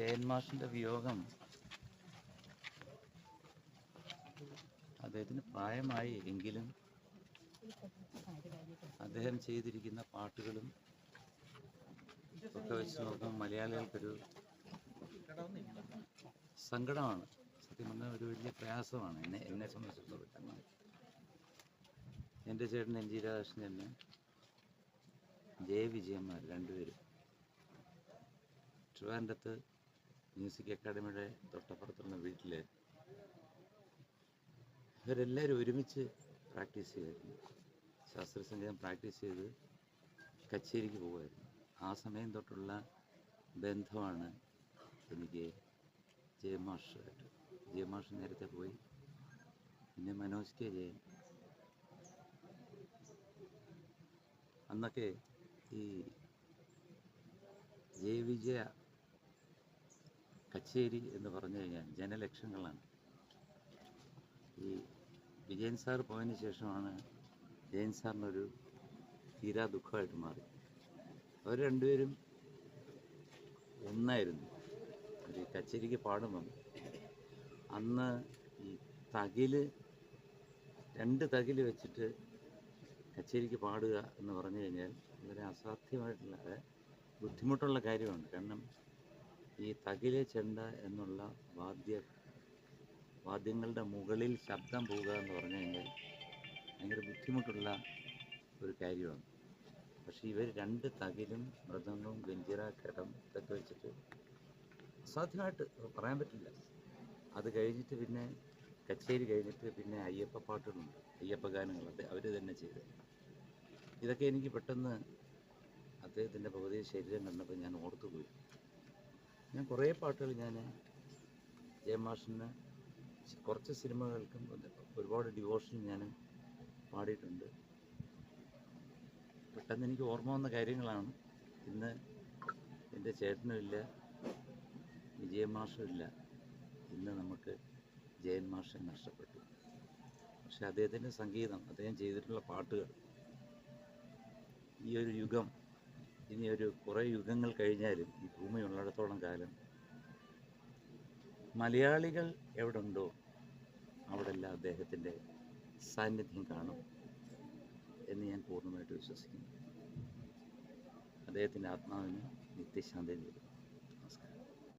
ജയൻ മാഷിന്റെ വിയോഗം അദ്ദേഹത്തിന് പ്രായമായി എങ്കിലും അദ്ദേഹം ചെയ്തിരിക്കുന്ന പാട്ടുകളും ഒക്കെ വെച്ച് നോക്കുമ്പോൾ മലയാളികൾക്കൊരു സങ്കടമാണ്. സത്യം പറഞ്ഞാൽ ഒരു വലിയ പ്രയാസമാണ് എന്നെ എന്നെ സംബന്ധിച്ചിടത്തോളം എന്റെ ചേട്ടൻ എൻ ജി രാധാകൃഷ്ണന് ജയ വിജയന്മാർ രണ്ടുപേരും. ട്രിവാൻഡത്ത് മ്യൂസിക് അക്കാഡമിയുടെ തൊട്ടപ്പുറത്തുള്ള വീട്ടിൽ ഇവരെല്ലാവരും ഒരുമിച്ച് പ്രാക്ടീസ് ചെയ്തായിരുന്നു. ശാസ്ത്രീയ സംഗീതം പ്രാക്ടീസ് ചെയ്ത് കച്ചേരിക്ക് പോകുമായിരുന്നു ആ സമയം തൊട്ടുള്ള ബന്ധമാണ് എനിക്ക് ജയമാഷായിട്ട് ജയമാഷ് നേരത്തെ പോയി. പിന്നെ മനോജ് കെ ജയൻ. അന്നൊക്കെ ഈ ജയവിജയ കച്ചേരി എന്ന് പറഞ്ഞു കഴിഞ്ഞാൽ ജനലക്ഷങ്ങളാണ്. ഈ വിജയൻ സാർ പോയതിന് ശേഷമാണ് ജയൻ സാറിനൊരു തീരാ ദുഃഖമായിട്ട് മാറി. അവർ രണ്ടുപേരും ഒന്നായിരുന്നു. ഒരു കച്ചേരിക്ക് പാടുമ്പം അന്ന് ഈ തകിൽ രണ്ട് തകിൽ വെച്ചിട്ട് കച്ചേരിക്ക് പാടുക എന്ന് പറഞ്ഞു കഴിഞ്ഞാൽ വളരെ അസാധ്യമായിട്ടുള്ള ബുദ്ധിമുട്ടുള്ള കാര്യമാണ്. കാരണം ഈ തകിലെ ചെണ്ട എന്നുള്ള വാദ്യ വാദ്യങ്ങളുടെ മുകളിൽ ശബ്ദം പോവുക എന്ന് പറഞ്ഞു കഴിഞ്ഞാൽ ഭയങ്കര ബുദ്ധിമുട്ടുള്ള ഒരു കാര്യമാണ്. പക്ഷേ ഇവർ രണ്ട് തകിലും മൃദംഗവും ഗഞ്ചിറ കടം ഇതൊക്കെ വെച്ചിട്ട് അസാധ്യമായിട്ട് പറയാൻ പറ്റില്ല. അത് കഴിഞ്ഞിട്ട് പിന്നെ കച്ചേരി കഴിഞ്ഞിട്ട് പിന്നെ അയ്യപ്പ പാട്ടുകളുണ്ട്. അയ്യപ്പ ഗാനങ്ങൾ അത് അവർ തന്നെ ചെയ്ത്. ഇതൊക്കെ എനിക്ക് പെട്ടെന്ന് അദ്ദേഹത്തിന്റെ ഭൗതിക ശരീരം കണ്ടപ്പോൾ ഞാൻ ഓർത്തുപോയി. ഞാൻ കുറേ പാട്ടുകൾ ഞാൻ ജയമാഷിന് കുറച്ച് സിനിമകൾക്കും ഒരുപാട് ഡിവോഷൻ ഞാൻ പാടിയിട്ടുണ്ട്. പെട്ടെന്ന് എനിക്ക് ഓർമ്മ വന്ന കാര്യങ്ങളാണ്. ഇന്ന് എന്റെ ചേട്ടനും ഇല്ല വിജയൻ മാഷും ഇല്ല. ഇന്ന് നമുക്ക് ജയൻ മാഷെ നഷ്ടപ്പെട്ടു. പക്ഷെ അദ്ദേഹത്തിന്റെ സംഗീതം അദ്ദേഹം ചെയ്തിട്ടുള്ള പാട്ടുകൾ ഈ ഒരു യുഗം ഇനി ഒരു കുറേ യുഗങ്ങൾ കഴിഞ്ഞാലും ഈ ഭൂമി ഉള്ളിടത്തോളം കാലം മലയാളികൾ എവിടെ ഉണ്ടോ അവിടെല്ലാം അദ്ദേഹത്തിന്റെ സാന്നിധ്യം കാണും എന്ന് ഞാൻ പൂർണമായിട്ട് വിശ്വസിക്കുന്നു. അദ്ദേഹത്തിന്റെ ആത്മാവിന് നിത്യശാന്തി നേരുന്നു.